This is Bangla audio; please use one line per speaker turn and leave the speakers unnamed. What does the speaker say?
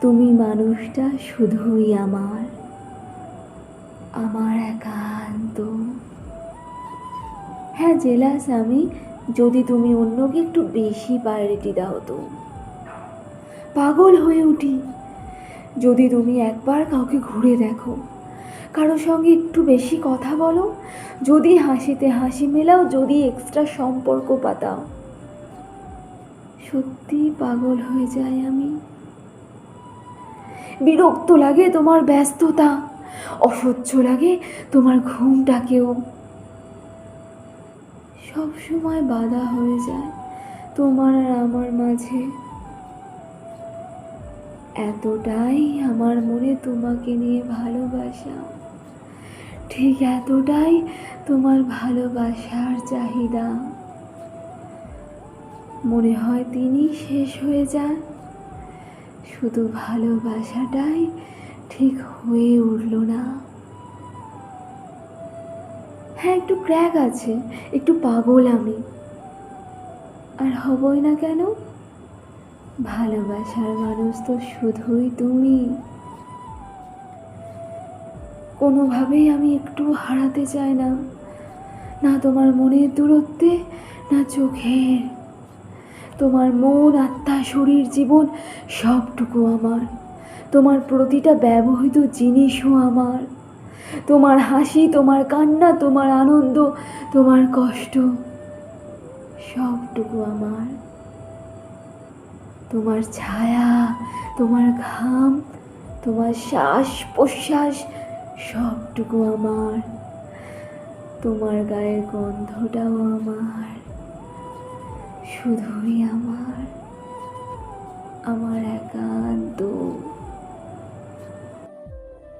তুমি মানুষটা শুধুই আমার আমার একান্ত। হ্যাঁ জেলাস, আমি যদি তুমি অন্যকে একটু বেশি প্রায়োরিটি দাও তো। পাগল হয়ে উঠি। যদি তুমি একবার কাউকে ঘুরে দেখো, কারও সঙ্গে একটু বেশি কথা বলো, যদি হাসিতে হাসি মেলাও, যদি এক্সট্রা সম্পর্ক পাতাও। সত্যি পাগল হয়ে যাই আমি। বিরক্ত লাগে তোমার ব্যস্ততা, অসহ্য লাগে তোমার ঘুমটাকেও। সব সময় বাধা হয়ে যায় তোমার আর আমার মাঝে। এতটাই আমার মনে তোমাকে নিয়ে ভালোবাসা। ঠিক এতটাই তোমার ভালোবাসার চাহিদা। মনে হয় তিনি শেষ হয়ে যান। শুধু ভালোবাসাটাই ঠিক হয়ে উঠল না। হ্যাঁ একটু ক্র্যাক আছে, একটু পাগল আমি। আর হবই না কেন? ভালোবাসার মানুষ তো শুধুই তুমি। কোনোভাবেই আমি একটু হারাতে চাই না। না তোমার মনের দূরত্বে, না চোখের তোমার মন, আত্মা, শরীর, জীবন সবটুকু আমার। তোমার প্রতিটা ব্যবহৃত জিনিসও আমার। তোমার হাসি, তোমার কান্না, তোমার আনন্দ, তোমার কষ্ট সবটুকু আমার। তোমার ছায়া, তোমার ঘাম, তোমার শ্বাস প্রশ্বাস সবটুকু আমার। তোমার গায়ের গন্ধটাও আমার। শুধুই আমার আমার একান্ত